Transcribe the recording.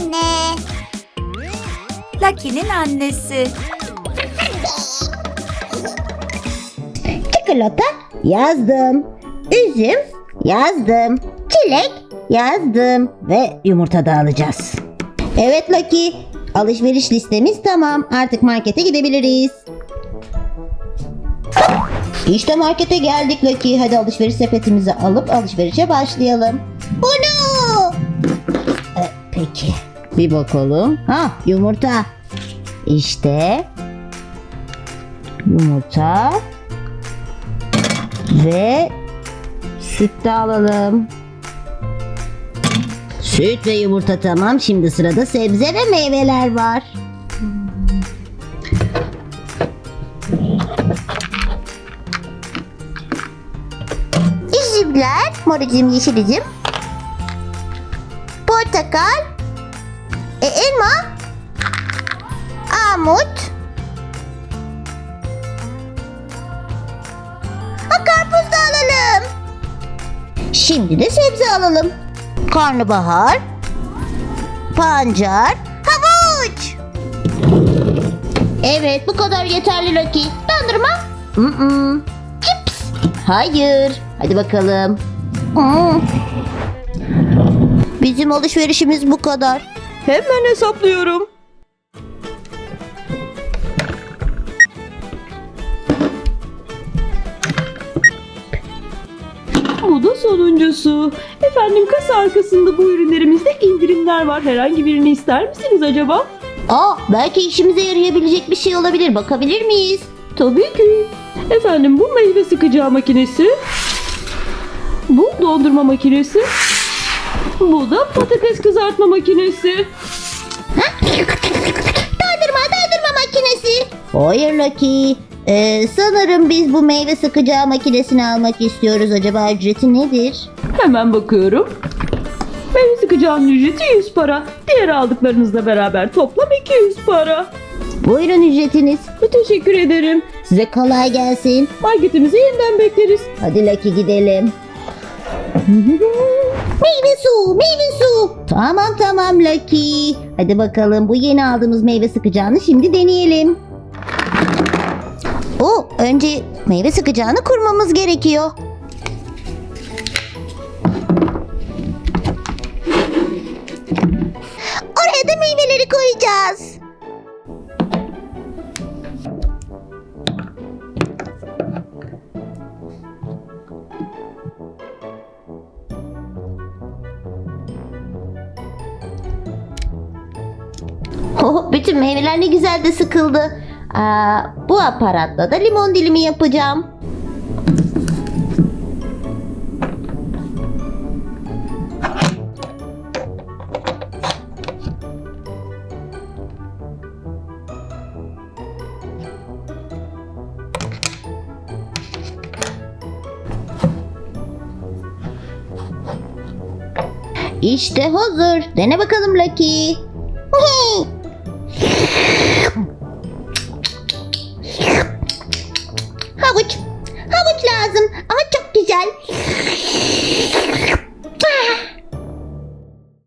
anne. Lucky'nin annesi. Çikolata yazdım. Üzüm yazdım. Çilek yazdım. Ve yumurta da alacağız. Evet Lucky. Alışveriş listemiz tamam. Artık markete gidebiliriz. İşte markete geldik Lucky. Hadi alışveriş sepetimizi alıp alışverişe başlayalım. Bunu. E, peki. Bir bakalım. Ha yumurta. İşte. Yumurta. Ve süt de alalım. Süt ve yumurta tamam. Şimdi sırada sebze ve meyveler var. Üzümler, mor üzüm, yeşil üzüm. Portakal. Armut. Ha, karpuz da alalım. Şimdi de sebze alalım. Karnabahar, pancar, havuç. Evet bu kadar yeterli Loki. Dondurma? Mm-mm. Cips? Hayır. Hadi bakalım. Mm. Bizim alışverişimiz bu kadar. Hemen hesaplıyorum. Da sonuncusu. Efendim kasa arkasında bu ürünlerimizde indirimler var. Herhangi birini ister misiniz acaba? Aa belki işimize yarayabilecek bir şey olabilir. Bakabilir miyiz? Tabii ki. Efendim bu meyve sıkacağı makinesi. Bu dondurma makinesi. Bu da patates kızartma makinesi. Dondurma dondurma makinesi. Hayır Lucky. Ee, sanırım biz bu meyve sıkacağı makinesini almak istiyoruz. Acaba ücreti nedir? Hemen bakıyorum. Meyve sıkacağının ücreti 100 para. Diğer aldıklarınızla beraber toplam 200 para. Buyurun ücretiniz. Teşekkür ederim. Size kolay gelsin. Marketimize yeniden bekleriz. Hadi Lucky gidelim. meyve su, meyve su. Tamam tamam Lucky. Hadi bakalım bu yeni aldığımız meyve sıkacağını şimdi deneyelim. Önce meyve sıkacağını kurmamız gerekiyor. Oraya da meyveleri koyacağız. Oh, bütün meyveler ne güzel de sıkıldı. Aa, bu aparatla da limon dilimi yapacağım. İşte hazır. Dene bakalım Lucky.